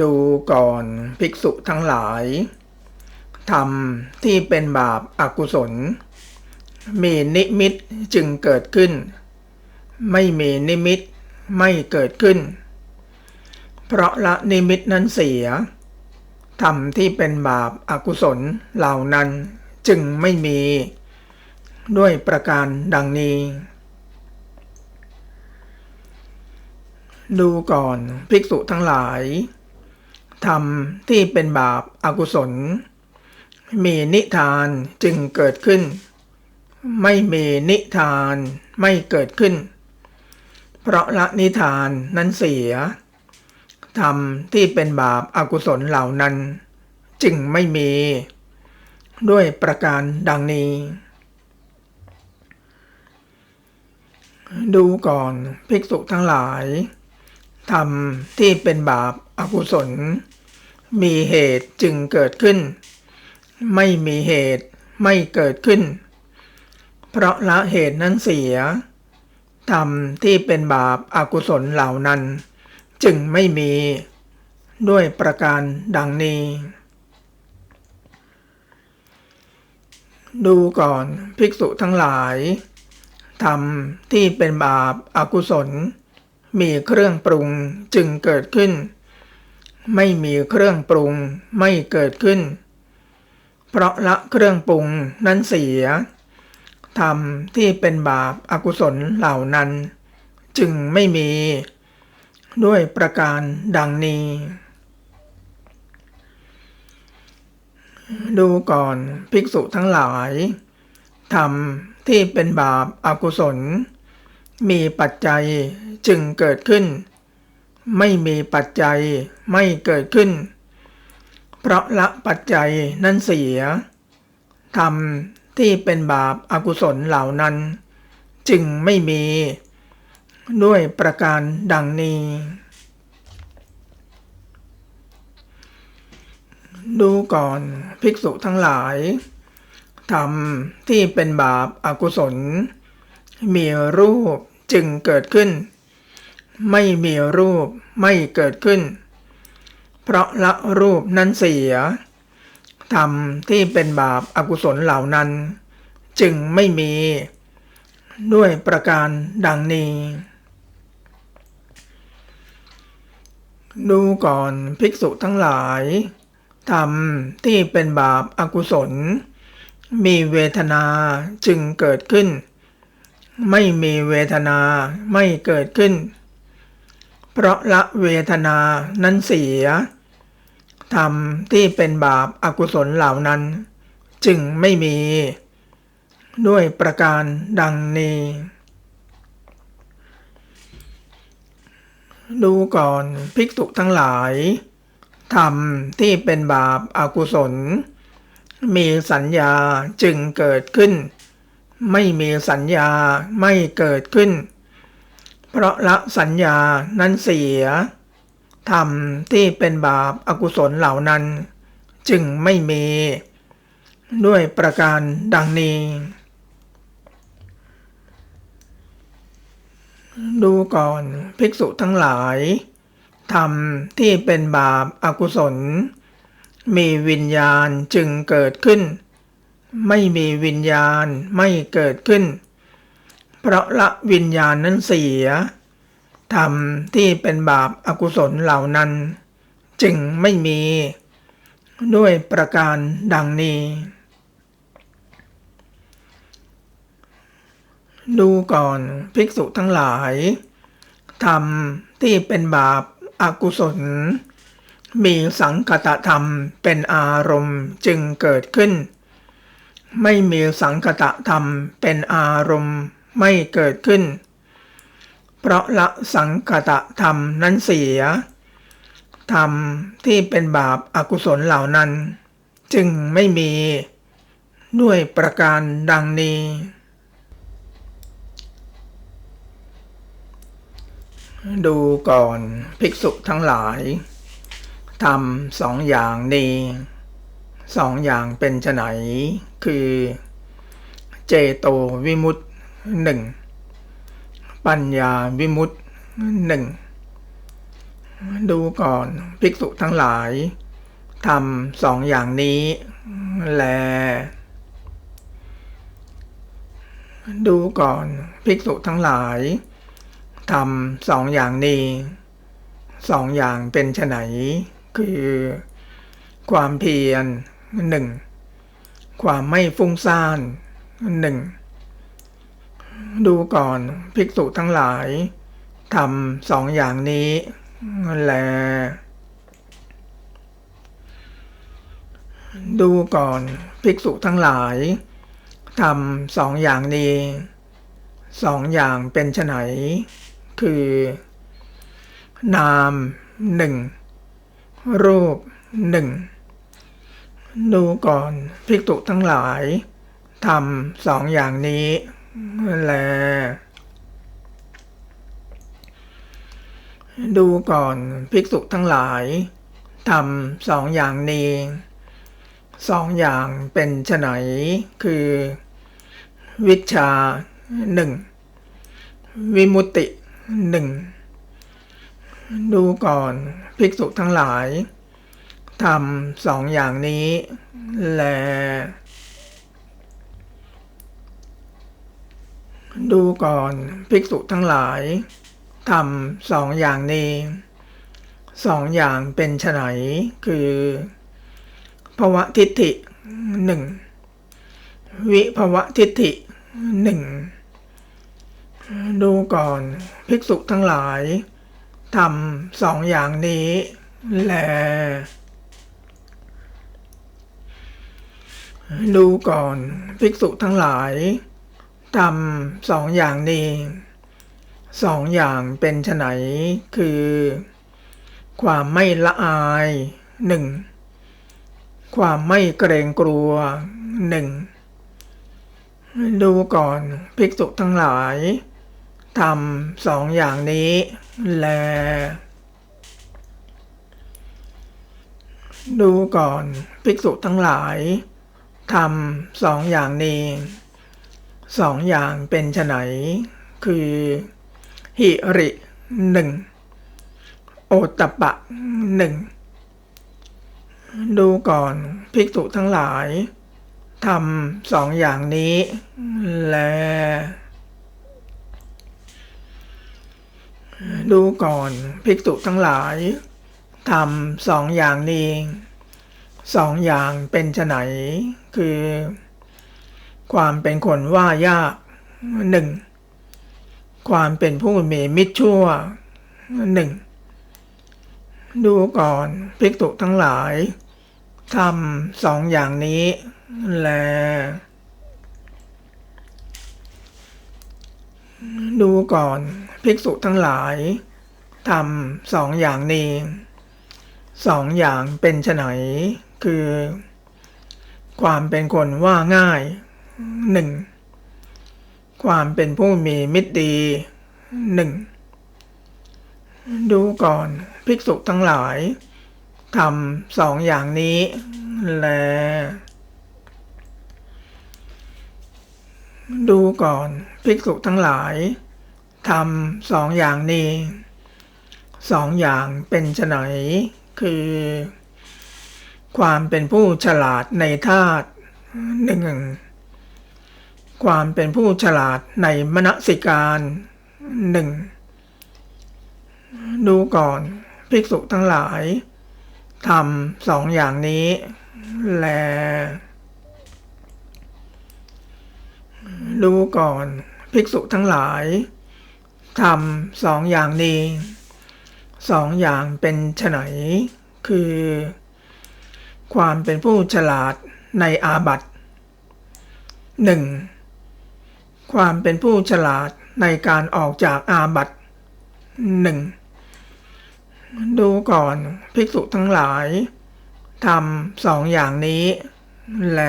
ดูก่อนภิกษุทั้งหลายธรรมที่เป็นบาปอากุศล มีนิมิตจึงเกิดขึ้น ไม่มีนิมิตไม่เกิดขึ้น เพราะละนิมิตนั้นเสียธรรมที่เป็นบาปอากุศลเหล่านั้นจึงไม่มี ด้วยประการดังนี้ ดูก่อนภิกษุทั้งหลาย ธรรมที่เป็นบาปอากุศล มีนิทานจึงเกิดขึ้น ไม่มีนิทานไม่เกิดขึ้น เพราะละนิทานนั้นเสียธรรมที่เป็นบาปอากุศลเหล่านั้น จึงไม่มี ด้วยประการดังนี้ ดูก่อนภิกษุทั้งหลายธรรมที่เป็นบาปอากุศล มีเหตุจึงเกิดขึ้น ไม่มีเหตุไม่เกิดขึ้น เพราะละเหตุนั้นเสียธรรมที่เป็นบาปอากุศลเหล่านั้น จึงไม่มีด้วยประการดังนี้ ดูก่อนภิกษุทั้งหลายธรรมที่เป็นบาปอากุศล มีเครื่องปรุงจึงเกิดขึ้น ไม่มีเครื่องปรุงไม่เกิดขึ้น เพราะละเครื่องปรุงนั้นเสียธรรมที่เป็นบาปอากุศลเหล่านั้น จึงไม่มี ด้วยประการดังนี้ ดูก่อนภิกษุทั้งหลาย ธรรมที่เป็นบาปอากุศล มีปัจจัยจึงเกิดขึ้น ไม่มีปัจจัยไม่เกิดขึ้น เพราะละปัจจัยนั้นเสียธรรมที่เป็นบาปอากุศลเหล่านั้น จึงไม่มี ด้วยประการดังนี้ ดูก่อนภิกษุทั้งหลายธรรมที่เป็นบาปอากุศล มีรูปจึงเกิดขึ้น ไม่มีรูปไม่เกิดขึ้น เพราะละรูปนั้นเสียธรรมที่เป็นบาปอากุศลเหล่านั้น จึงไม่มี ด้วยประการดังนี้ ดูก่อนภิกษุทั้งหลายธรรมที่เป็นบาปอากุศล มีเวทนาจึงเกิดขึ้น ไม่มีเวทนาไม่เกิดขึ้น เพราะละเวทนานั้นเสียธรรมที่เป็นบาปอากุศลเหล่านั้น จึงไม่มี ด้วยประการดังนี้ ดูก่อนภิกษุทั้งหลาย ธรรมที่เป็นบาปอากุศล มีสัญญาจึงเกิดขึ้น ไม่มีสัญญาไม่เกิดขึ้น เพราะละสัญญานั้นเสียธรรมที่เป็นบาปอากุศลเหล่านั้น จึงไม่มี ด้วยประการดังนี้ ดูก่อนภิกษุทั้งหลายธรรมที่เป็นบาปอากุศล มีวิญญาณจึงเกิดขึ้น ไม่มีวิญญาณไม่เกิดขึ้น เพราะละวิญญาณนั้นเสียธรรมที่เป็นบาปอากุศลเหล่านั้น จึงไม่มี ด้วยประการดังนี้ ดูก่อนภิกษุทั้งหลาย ธรรมที่เป็นบาปอากุศล มีสังคตธรรมเป็นอารมณ์จึงเกิดขึ้น ไม่มีสังคตธรรมเป็นอารมณ์ ไม่เกิดขึ้น เพราะละสังกตธรรมนั้นเสีย ธรรมที่เป็นบาปอากุศลเหล่านั้น จึงไม่มีด้วยประการดังนี้ ดูก่อนภิกษุทั้งหลายทำสองอย่างนี้สองอย่างเป็นไนคือ เจโตวิมุตติ หนึ่งปัญญาวิมุตติหนึ่งดูก่อนภิกษุทั้งหลายทำสองอย่างนี้แล ดูก่อนภิกษุทั้งหลายทำสองอย่างนี้สองอย่างเป็นไฉนคือ ความเพียรหนึ่งความไม่ฟุ้งซ่านหนึ่ง ดูก่อนภิกษุทั้งหลายทำสองอย่างนี้แล ดูก่อนภิกษุทั้งหลายทำสองอย่างนี้สองอย่างเป็นไฉนคือ นามหนึ่งรูปหนึ่งดูก่อนภิกษุทั้งหลายทำสองอย่างนี้ แลดูก่อนภิกษุทั้งหลายทำสองอย่างนี้สองอย่างเป็นไฉนคือ วิชาหนึ่งวิมุตติหนึ่งดูก่อนภิกษุทั้งหลายทำสองอย่างนี้ แล ดูก่อนภิกษุทั้งหลายทำสองอย่างนี้สองอย่างเป็นไฉนคือภวะทิฏฐิหนึ่งวิภวะทิฏฐิหนึ่งดูก่อนภิกษุทั้งหลายทำสองอย่างนี้แล ดูก่อนภิกษุทั้งหลาย ทำสองอย่างนี้สองอย่างเป็นไฉนคือ ความไม่ละอายหนึ่งความไม่เกรงกลัวหนึ่งดูก่อนภิกษุทั้งหลายทำสองอย่างนี้แล ดูก่อนภิกษุทั้งหลายทำสองอย่างนี้ สองอย่างเป็นไฉนคือหิริหนึ่งโอตตปะหนึ่งดูก่อนภิกษุทั้งหลายทำสองอย่างนี้แล ดูก่อนภิกษุทั้งหลายทำสองอย่างนี้สองอย่างเป็นไฉนคือ ความเป็นคนว่ายากหนึ่งความเป็นผู้มีมิตรชั่วหนึ่งดูก่อนภิกษุทั้งหลายทำสองอย่างนี้แล ดูก่อนภิกษุทั้งหลายทำสองอย่างนี้สองอย่างเป็นไฉนคือ ความเป็นคนว่าง่าย หนึ่งความเป็นผู้มีมิตรดีหนึ่งดูก่อนภิกษุทั้งหลายทำสองอย่างนี้แล ดูก่อนภิกษุทั้งหลายทำสองอย่างนี้สองอย่างเป็นไฉนคือ ความเป็นผู้ฉลาดในธาตุหนึ่ง ความเป็นผู้ฉลาดในมณสิการหนึ่งดูก่อนภิกษุทั้งหลายทำสองอย่างนี้แล ดูก่อนภิกษุทั้งหลายทำสองอย่างนี้สองอย่างเป็นฉไนคือ ความเป็นผู้ฉลาดในอาบัติหนึ่ง ความเป็นผู้ฉลาดในการออกจากอาบัติหนึ่งดูก่อนภิกษุทั้งหลายทำสองอย่างนี้ แล